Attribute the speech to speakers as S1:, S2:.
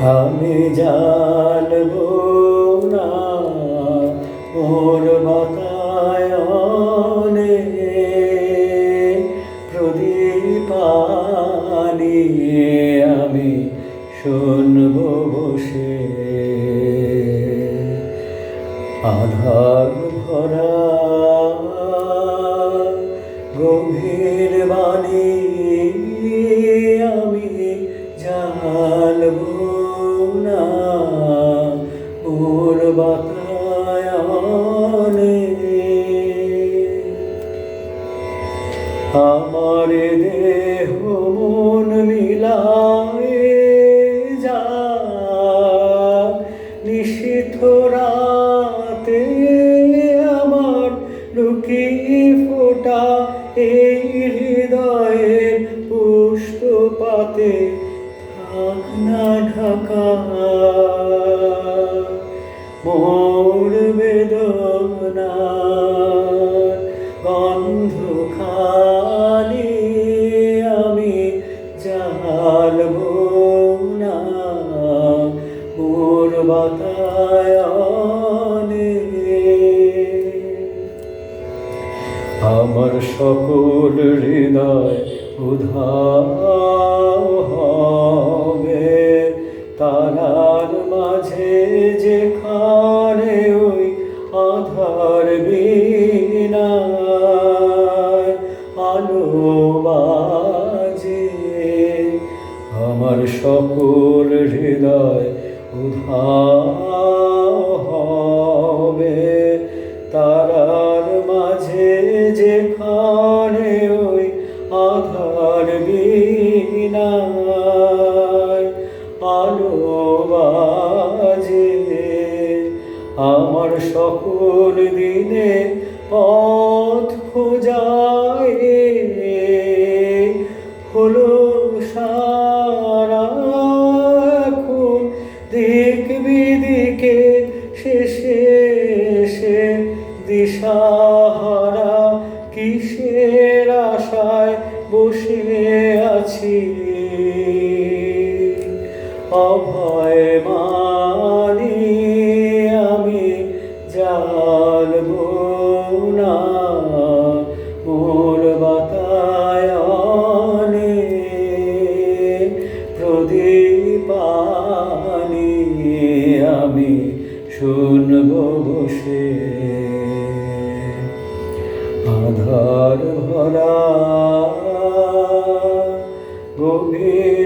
S1: আমি জানব না ওর বাতায়নে প্রদীপানি আমি শুনব বসে। আধার ভরা গভীর বাণী নিশিথ রাতে আমার লুকি ফোটা এই হৃদয়ের পুষ্ট পাতে থাক ঢাকা। মোর বেদনা আমার সকল হৃদয় উধাও হবে। তারার মাঝে যেখানে ওই আধার আলো বাজে। আমার সকল হৃদয় উধাও যেখানে ওই আধার বিনায় আলো বাজে। আমার সকল দিনে পথ খোঁজায় হলো সারা দিক কিসের আশায় বসে আছি? অভয় মানি আমি জানব না। মোর বাতায়নে প্রদীপানি আমি শুনব বসে। আধার ভরা গভীর